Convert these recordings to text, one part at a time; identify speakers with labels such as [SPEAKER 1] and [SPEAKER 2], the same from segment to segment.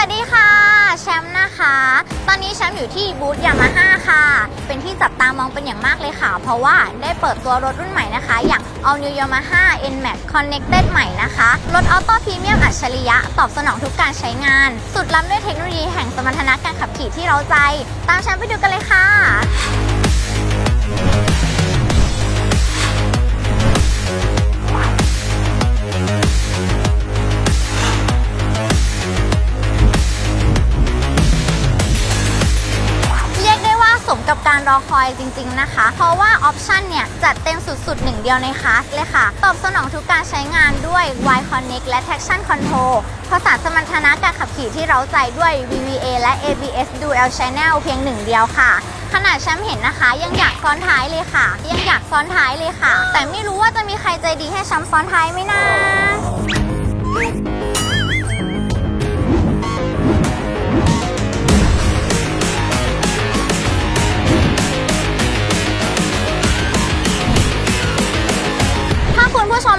[SPEAKER 1] สวัสดีค่ะแชมป์นะคะ ตอนนี้แชมป์อยู่ที่บูธยามาฮ่าค่ะ เป็นที่จับตามองเป็นอย่างมากเลยค่ะ เพราะว่าได้เปิดตัวรถรุ่นใหม่นะคะ อย่าง All New Yamaha N-Max Connected ใหม่นะคะ รถออโต้พรีเมียมอัจฉริยะ ตอบสนองทุกการใช้งาน สุดล้ำด้วยเทคโนโลยีแห่งสมรรถนะการขับขี่ที่เราใจ ตามแชมป์ไปดูกันเลยค่ะ กับการรอคอยจริง ๆนะคะ เพราะว่าออปชันเนี่ย จัดเต็มสุดๆหนึ่งเดียวในคลาสเลยค่ะ ตอบสนองทุกการใช้งานด้วย Y Connect และ Traction Control ผสาสมรรถนะการขับขี่ที่เร้าใจด้วย VVA และ ABS Dual Channel เพียงหนึ่งเดียวค่ะ ขนาดแชมป์เห็นนะคะ ยังอยากซ้อนท้ายเลยค่ะ ยังอยากซ้อนท้ายเลยค่ะ แต่ไม่รู้ว่าจะมีใครใจดีให้แชมป์ซ้อนท้ายไหมนะ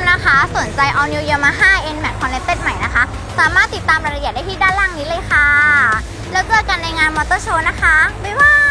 [SPEAKER 1] นะคะ สนใจ All New Yamaha N-Max Connected ใหม่นะคะ สามารถติดตามรายละเอียดได้ที่ด้านล่างนี้เลยค่ะ แล้วเจอกันในงานมอเตอร์โชว์นะคะ บ๊ายบาย